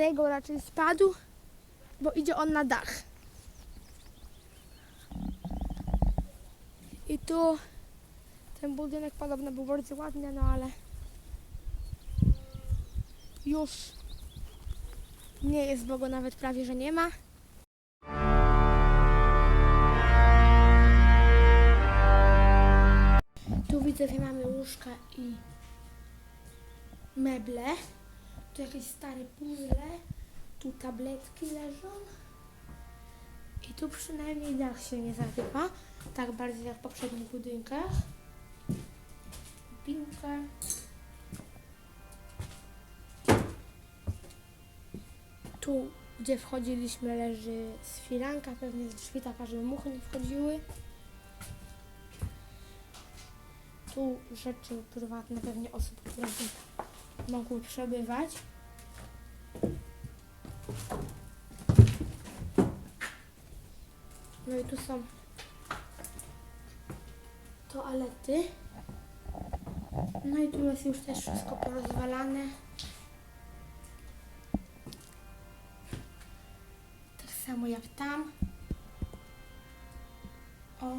tego raczej spadł, bo idzie on na dach. I tu ten budynek podobno był bardzo ładny, no ale już nie jest, bo go nawet prawie, że nie ma. Tu widzę, że mamy łóżka i meble. Tu jakieś stare puzzle. Tu tabletki leżą. I tu przynajmniej dach się nie zarywa. Tak bardzo jak w poprzednich budynkach. Piłkę. Tu, gdzie wchodziliśmy, leży sfiranka. Pewnie z drzwi taka, żeby muchy nie wchodziły. Tu rzeczy prywatne pewnie osób, które mogły przebywać. No i tu są toalety. No i tu jest już też wszystko porozwalane. Tak samo jak tam. O.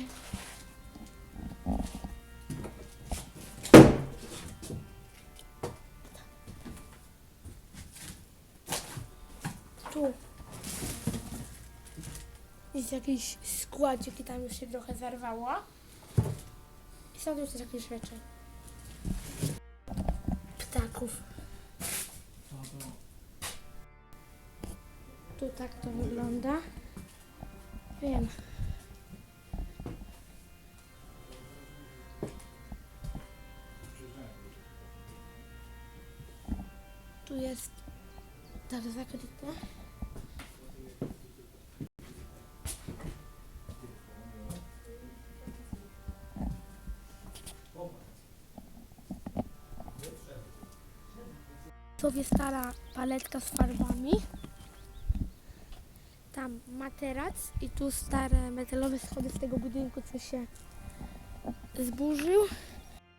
jest jakiś składzik i tam już się trochę zarwało. I są tu też jakieś rzeczy. Ptaków. Tu tak to wygląda. Wiem. Tu jest tak zakryte. Sobie stara paletka z farbami. Tam materac i tu stare metalowe schody z tego budynku, co się zburzył.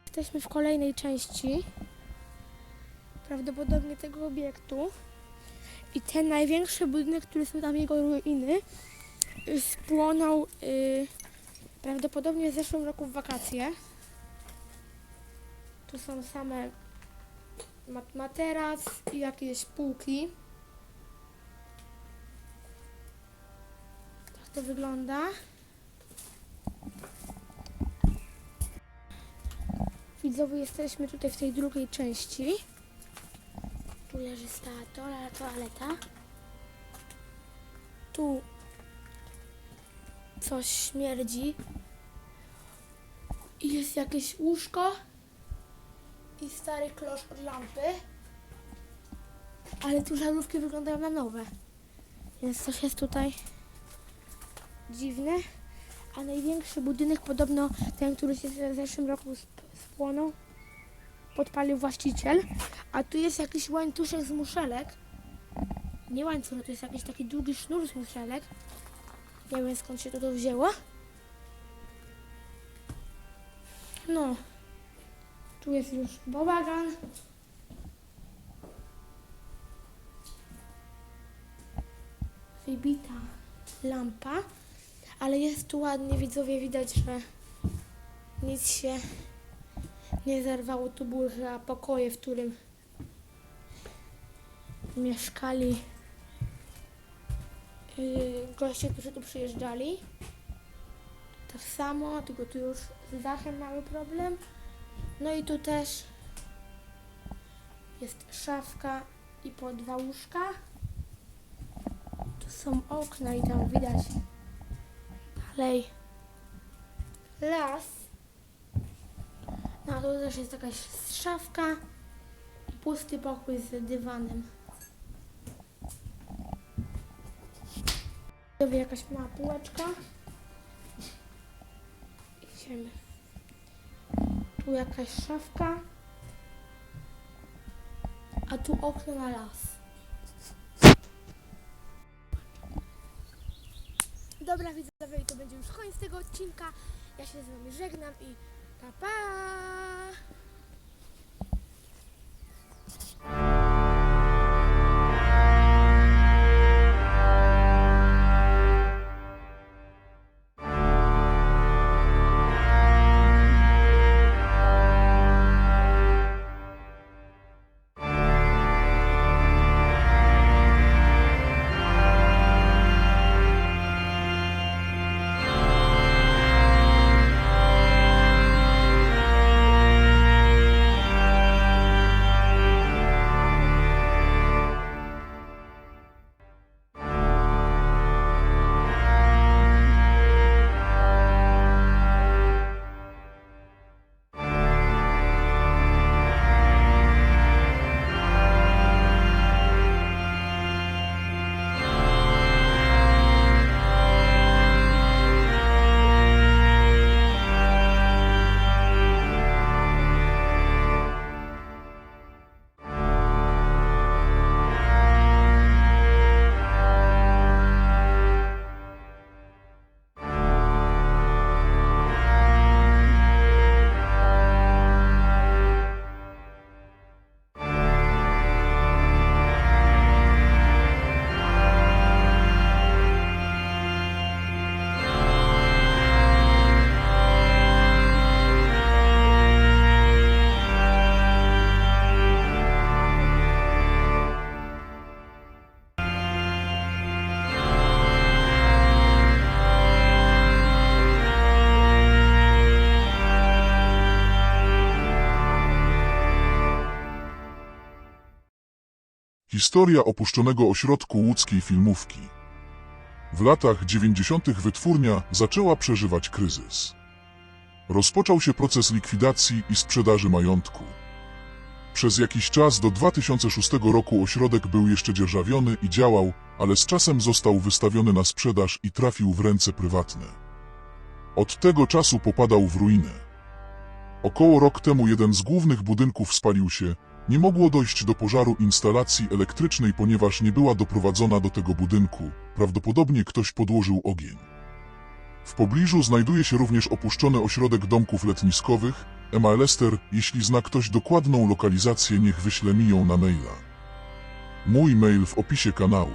Jesteśmy w kolejnej części prawdopodobnie tego obiektu. I ten największy budynek, który są tam jego ruiny, spłonął y, prawdopodobnie w zeszłym roku w wakacje. Tu są same mat- materac i jakieś półki. Tak to wygląda. Widzowie, jesteśmy tutaj w tej drugiej części. Tu leży stała toala- toaleta. Tu coś śmierdzi. I jest jakieś łóżko i stary klosz od lampy. Ale tu żarówki wyglądają na nowe. Więc coś jest tutaj dziwne. A największy budynek, podobno ten, który się w zeszłym roku sp- spłonął, podpalił właściciel. A tu jest jakiś łańcuszek z muszelek. Nie łańcuch, to jest jakiś taki długi sznur z muszelek. Nie wiem skąd się to wzięło. No. Tu jest już bałagan. Wybita lampa, ale jest tu ładnie, widzowie, widać, że nic się nie zerwało. Tu były chyba pokoje, w którym mieszkali yy, goście, którzy tu przyjeżdżali. Tak samo, tylko tu już z dachem mamy problem. No i tu też jest szafka i po dwa łóżka. Tu są okna i tam widać dalej las. No a tu też jest jakaś szafka i pusty pokój z dywanem. Tu jakaś mała półeczka. Idziemy. Tu jakaś szafka. A tu okno na las. Dobra widzowie, to będzie już koniec tego odcinka. Ja się z wami żegnam i pa pa! Historia opuszczonego ośrodku łódzkiej filmówki. W latach 90. wytwórnia zaczęła przeżywać kryzys. Rozpoczął się proces likwidacji i sprzedaży majątku. Przez jakiś czas do 2006 roku ośrodek był jeszcze dzierżawiony i działał, ale z czasem został wystawiony na sprzedaż i trafił w ręce prywatne. Od tego czasu popadał w ruinę. Około rok temu jeden z głównych budynków spalił się, nie mogło dojść do pożaru instalacji elektrycznej, ponieważ nie była doprowadzona do tego budynku. Prawdopodobnie ktoś podłożył ogień. W pobliżu znajduje się również opuszczony ośrodek domków letniskowych. Emma Lester, jeśli zna ktoś dokładną lokalizację, niech wyśle mi ją na maila. Mój mail w opisie kanału.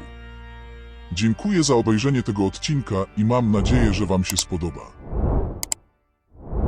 Dziękuję za obejrzenie tego odcinka i mam nadzieję, że Wam się spodoba.